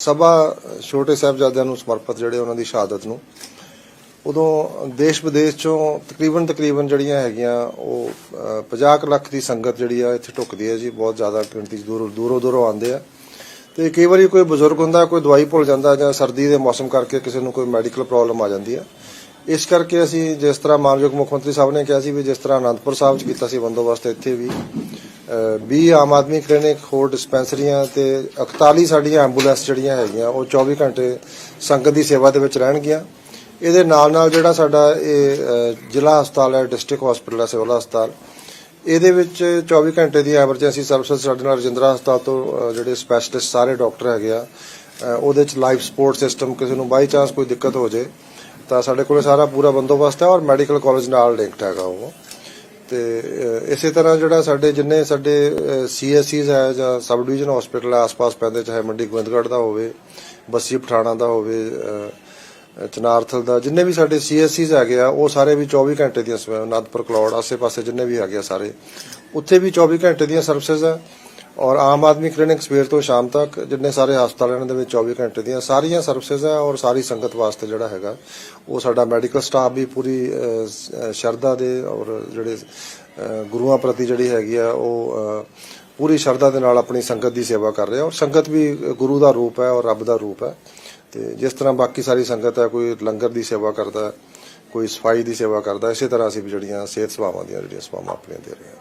ਸਭਾ ਛੋਟੇ ਸਾਹਿਬਜ਼ਾਦਿਆਂ ਨੂੰ ਸਮਰਪਿਤ ਜਿਹੜੇ ਉਹਨਾਂ ਦੀ ਸ਼ਹਾਦਤ ਨੂੰ ਉਦੋਂ ਦੇਸ਼ ਵਿਦੇਸ਼ ਚੋਂ ਤਕਰੀਬਨ ਤਕਰੀਬਨ ਜਿਹੜੀਆਂ ਹੈਗੀਆਂ ਉਹ ਅਹ, 50 ਕੁ ਲੱਖ ਦੀ ਸੰਗਤ ਜਿਹੜੀ ਆ ਇੱਥੇ ਢੁਕਦੀ ਹੈ ਜੀ ਬਹੁਤ ਜ਼ਿਆਦਾ ਗਿਣਤੀ 'ਚ ਦੂਰੋਂ ਦੂਰੋਂ ਦੂਰੋਂ ਆਉਂਦੇ ਆ। ਤੇ ਕਈ ਵਾਰੀ ਕੋਈ ਬਜ਼ੁਰਗ ਹੁੰਦਾ ਕੋਈ ਦਵਾਈ ਭੁੱਲ ਜਾਂਦਾ ਜਾਂ ਸਰਦੀ ਦੇ ਮੌਸਮ ਕਰਕੇ ਕਿਸੇ ਨੂੰ ਕੋਈ ਮੈਡੀਕਲ ਪ੍ਰੋਬਲਮ ਆ ਜਾਂਦੀ ਆ। ਇਸ ਕਰਕੇ ਅਸੀਂ ਜਿਸ ਤਰ੍ਹਾਂ ਮਾਨਯੋਗ ਮੁੱਖ ਮੰਤਰੀ ਸਾਹਿਬ ਨੇ ਕਿਹਾ ਸੀ ਵੀ ਜਿਸ ਤਰ੍ਹਾਂ ਅਨੰਦਪੁਰ ਸਾਹਿਬ 'ਚ ਕੀਤਾ ਸੀ ਬੰਦੋਬਸਤ ਇੱਥੇ ਵੀ 20 ਆਮ ਆਦਮੀ ਕਲੀਨਿਕ, ਹੋਰ ਡਿਸਪੈਂਸਰੀਆਂ ਤੇ 41 ਸਾਡੀਆਂ ਐਂਬੂਲੈਂਸ ਜਿਹੜੀਆਂ ਹੈਗੀਆਂ, ਉਹ 24 ਘੰਟੇ ਸੰਗਤ ਦੀ ਸੇਵਾ ਦੇ ਵਿੱਚ ਰਹਿਣਗੀਆਂ। ਇਹਦੇ ਨਾਲ ਨਾਲ ਜਿਹੜਾ ਸਾਡਾ ਇਹ ਜ਼ਿਲ੍ਹਾ ਹਸਪਤਾਲ ਹੈ, ਡਿਸਟ੍ਰਿਕਟ ਹਸਪੀਟਲ ਹੈ, ਸਿਵਲ ਹਸਪਤਾਲ। ਇਹਦੇ ਵਿੱਚ 24 ਘੰਟੇ ਦੀ ਐਮਰਜੈਂਸੀ ਸਰਵਿਸ ਸਾਡੇ ਨਾਲ ਰਜਿੰਦਰਾ ਹਸਪਤਾਲ ਤੋਂ ਜਿਹੜੇ ਸਪੈਸ਼ਲਿਸਟ ਸਾਰੇ ਡਾਕਟਰ ਹੈਗੇ ਆ ਉਹਦੇ ਚ ਲਾਈਫ ਸਪੋਰਟ ਸਿਸਟਮ ਕਿਸੇ ਨੂੰ ਬਾਈ ਚਾਂਸ ਕੋਈ ਦਿੱਕਤ ਹੋ ਜੇ, ਤਾਂ ਸਾਡੇ ਕੋਲੇ ਸਾਰਾ ਪੂਰਾ ਬੰਦੋਬਸਤ ਹੈ ਔਰ ਮੈਡੀਕਲ ਕਾਲਜ ਨਾਲ ਲਿੰਕਡ ਹੈਗਾ ਉਹ। ਤੇ ਇਸੇ ਤਰ੍ਹਾਂ ਜਿਹੜਾ ਸਾਡੇ ਜਿੰਨੇ ਸਾਡੇ ਸੀਐਸਸੀਜ਼ ਹੈ ਜਾਂ ਸਬ ਡਿਵੀਜ਼ਨ ਹਸਪੀਟਲ ਹੈ, ਆਸ-ਪਾਸ ਪੈਂਦੇ, ਚਾਹੇ ਮੰਡੀ ਗੋਬਿੰਦਗੜ੍ਹ ਦਾ ਹੋਵੇ, ਬੱਸੀ ਪਠਾਣਾ ਦਾ ਹੋਵੇ ਚਨਾਰਥਲ ਦਾ, ਜਿੰਨੇ ਵੀ ਸਾਡੇ ਸੀਐਸਸੀਜ਼ ਹੈਗੇ ਆ, ਉਹ ਸਾਰੇ ਵੀ 24 ਘੰਟੇ ਦੀਆਂ ਸੇਵਾ ਅਨੰਦਪੁਰ, ਕਲੌੜ, ਆਸੇ-ਪਾਸੇ ਜਿੰਨੇ ਵੀ ਹੈਗੇ ਆ ਸਾਰੇ, ਉੱਥੇ ਵੀ 24 ਘੰਟੇ ਦੀਆਂ ਸਰਵਿਸਿਜ਼ ਆ। ਔਰ ਆਮ ਆਦਮੀ ਕਲੀਨਿਕ ਸਵੇਰ ਤੋਂ ਸ਼ਾਮ ਤੱਕ, ਜਿੰਨੇ ਸਾਰੇ ਹਸਪਤਾਲਾਂ ਦੇ ਵਿੱਚ 24 ਘੰਟੇ ਦੀਆਂ ਸਾਰੀਆਂ ਸਰਵਿਸਿਜ਼ ਆ ਔਰ ਸਾਰੀ ਸੰਗਤ ਵਾਸਤੇ ਜਿਹੜਾ ਹੈਗਾ, ਉਹ ਸਾਡਾ ਮੈਡੀਕਲ ਸਟਾਫ ਵੀ ਪੂਰੀ ਸ਼ਰਧਾ ਦੇ ਔਰ ਜਿਹੜੇ ਗੁਰੂਆਂ ਪ੍ਰਤੀ ਜਿਹੜੀ ਹੈਗੀ ਆ, ਉਹ ਪੂਰੀ ਸ਼ਰਧਾ ਦੇ ਨਾਲ ਆਪਣੀ ਸੰਗਤ ਦੀ ਸੇਵਾ ਕਰ ਰਿਹਾ ਔਰ ਸੰਗਤ ਵੀ ਗੁਰੂ ਦਾ ਰੂਪ ਹੈ ਔਰ ਰੱਬ ਦਾ ਰੂਪ ਹੈ। ਤੇ ਜਿਸ ਤਰ੍ਹਾਂ ਬਾਕੀ ਸਾਰੀ ਸੰਗਤ ਹੈ, ਕੋਈ ਲੰਗਰ ਦੀ ਸੇਵਾ ਕਰਦਾ, ਕੋਈ ਸਫ਼ਾਈ ਦੀ ਸੇਵਾ ਕਰਦਾ, ਇਸੇ ਤਰ੍ਹਾਂ ਅਸੀਂ ਵੀ ਜਿਹੜੀਆਂ ਸਿਹਤ ਸੇਵਾਵਾਂ ਦੀਆਂ ਜਿਹੜੀਆਂ ਸੇਵਾਵਾਂ ਆਪਣੀਆਂ ਦੇ ਰਹੇ ਹਾਂ।